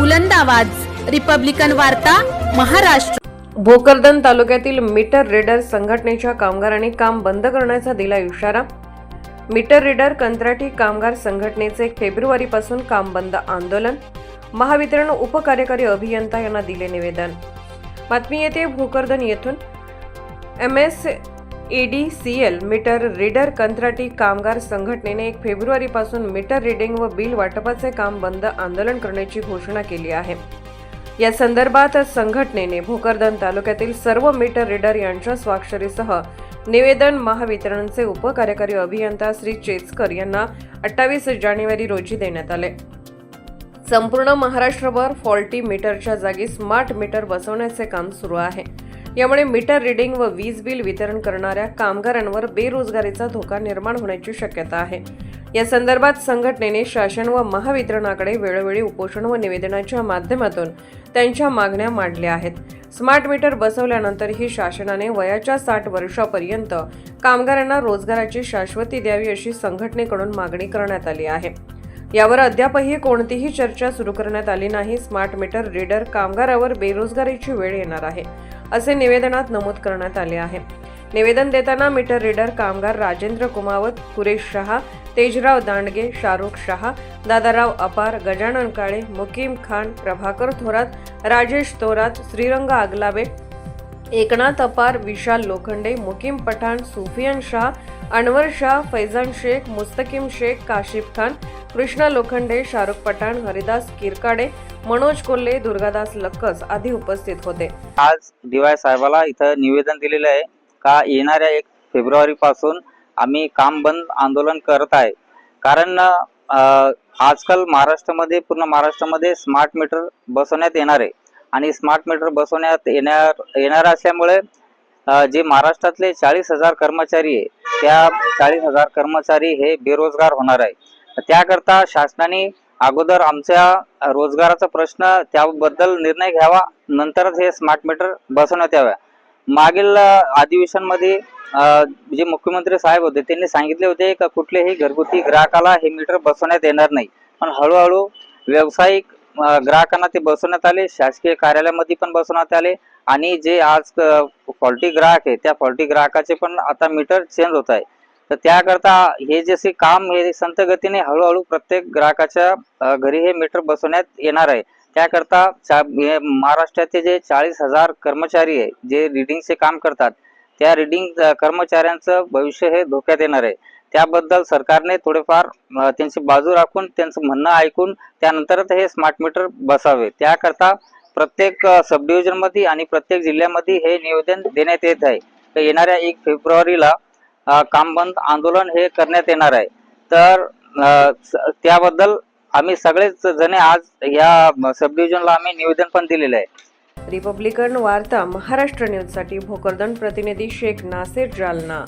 बुलंद आवाज. रिपब्लिकन वार्ता महाराष्ट्र. भोकरदन तालुक्यातील मीटर रीडर संघटनेच्या कामगारांनी काम बंद करण्याचा दिला इशारा. मीटर रीडर कंत्राटी कामगार संघटनेचे फेब्रुवारीपासून काम बंद आंदोलन. महावितरण उपकार्यकारी अभियंता यांना दिले निवेदन. बातमी येते भोकरदन येथून. M S L meter reader कंत्राटी कामगार संघटनेने एक फेब्रुवारीपासून मीटर रीडिंग व बिल वाटपाचे काम बंद आंदोलन करण्याची घोषणा केली आहे. या संदर्भात संघटनेने भोकरदन तालुक्यातील सर्व मीटर रीडर यांच्या स्वाक्षरीसह निवेदन महावितरणचे उपकार्यकारी अभियंता श्री चेचकर यांना अठ्ठावीस जानेवारी रोजी देण्यात आले. संपूर्ण महाराष्ट्रभर फॉल्टी मीटरच्या जागी स्मार्ट मीटर बसवण्याचे काम सुरू आहे. यामुळे मीटर रीडिंग व वीज बिल वितरण करणाऱ्या कामगारांवर बेरोजगारीचा धोका निर्माण होण्याची शक्यता आहे. या संदर्भात संघटनेने शासन व महावितरणाकडे वेळोवेळी उपोषण व निवेदनाच्या माध्यमातून त्यांच्या मागण्या मांडल्या आहेत. स्मार्ट मीटर बसवल्यानंतरही शासनाने वयाच्या साठ वर्षापर्यंत कामगारांना रोजगाराची शाश्वती द्यावी अशी संघटनेकडून मागणी करण्यात आली आहे. यावर अद्यापही कोणतीही चर्चा सुरू करण्यात आली नाही. स्मार्ट मीटर रीडर कामगारावर बेरोजगारीची वेळ येणार आहे. असे निवेदनात नमूद करण्यात आले आहे. निवेदन देताना मीटर रीडर कामगार राजेंद्र कुमावत कुरेश शहा तेजराव दांडगे शाहरुख शहा दादाराव अपार गजानन काळे मुकीम खान प्रभाकर थोरात राजेश थोरात श्रीरंग आगलावे एकनाथ अपार विशाल लोखंडे मुकीम पठाण सुफियन शाह अनवर शाह फैजान शेख मुस्तकीम शेख काशिफ खान कृष्णा लोखंडे शाहरुख पठाण हरिदास किरकाडे मनोज कोल्हे दुर्गादास लक्कस आदी उपस्थित होते. आज डीवाय साहेबाला इथं निवेदन दिलेलं आहे का येणाऱ्या एक फेब्रुवारी पासून आम्ही काम बंद आंदोलन करत आहे. कारण अं, आजकाल महाराष्ट्रामध्ये पूर्ण महाराष्ट्रामध्ये स्मार्ट मीटर बसवण्यात येणार आहे. आणि स्मार्ट मीटर बसवण्यात येणार येणार असल्यामुळे जे महाराष्ट्रातले चाळीस हजार कर्मचारी आहे त्या चाळीस हजार कर्मचारी हे बेरोजगार होणार आहे. त्याकरता शासनाने अगोदर आमच्या रोजगाराचा प्रश्न त्याबद्दल निर्णय घ्यावा नंतरच हे स्मार्ट मीटर बसवण्यात याव्या मागील अधिवेशनमध्ये जे मुख्यमंत्री साहेब होते त्यांनी सांगितले होते का कुठल्याही घरगुती ग्राहकाला हे मीटर बसवण्यात येणार नाही. पण हळूहळू व्यावसायिक ग्राहकांना ते बसवण्यात आले शासकीय कार्यालयामध्ये पण बसवण्यात आले आणि जे आज फॉल्टी ग्राहक आहे त्या फॉल्टी ग्राहकाचे पण आता मीटर चेंज होत आहे. तर त्याकरता हे जसे काम हे संत गतीने हळूहळू प्रत्येक ग्राहकाच्या घरी हे मीटर बसवण्यात येणार आहे. त्याकरता महाराष्ट्राचे जे चाळीस हजार कर्मचारी आहे जे रिडिंगचे काम करतात त्या रिडिंग कर्मचाऱ्यांचं भविष्य हे धोक्यात येणार आहे. त्याबद्दल सरकारने थोडेफार त्यांची बाजू राखून त्यांचं म्हणणं ऐकून त्यानंतरच हे स्मार्ट मीटर बसावे. त्याकरता प्रत्येक सब डिव्हिजनमध्ये आणि प्रत्येक जिल्ह्यामध्ये हे निवेदन देण्यात येत आहे. तर येणाऱ्या एक फेब्रुवारीला काम बंद आंदोलन हे करण्यात येणार आहे. तर त्याबद्दल आम्ही सगळेच जण आज या सब डिव्हिजनला आम्ही निवेदन पण दिलेलं आहे. रिपब्लिकन वार्ता महाराष्ट्र न्यूजसाठी भोकरदन प्रतिनिधी शेख नासेर जालना.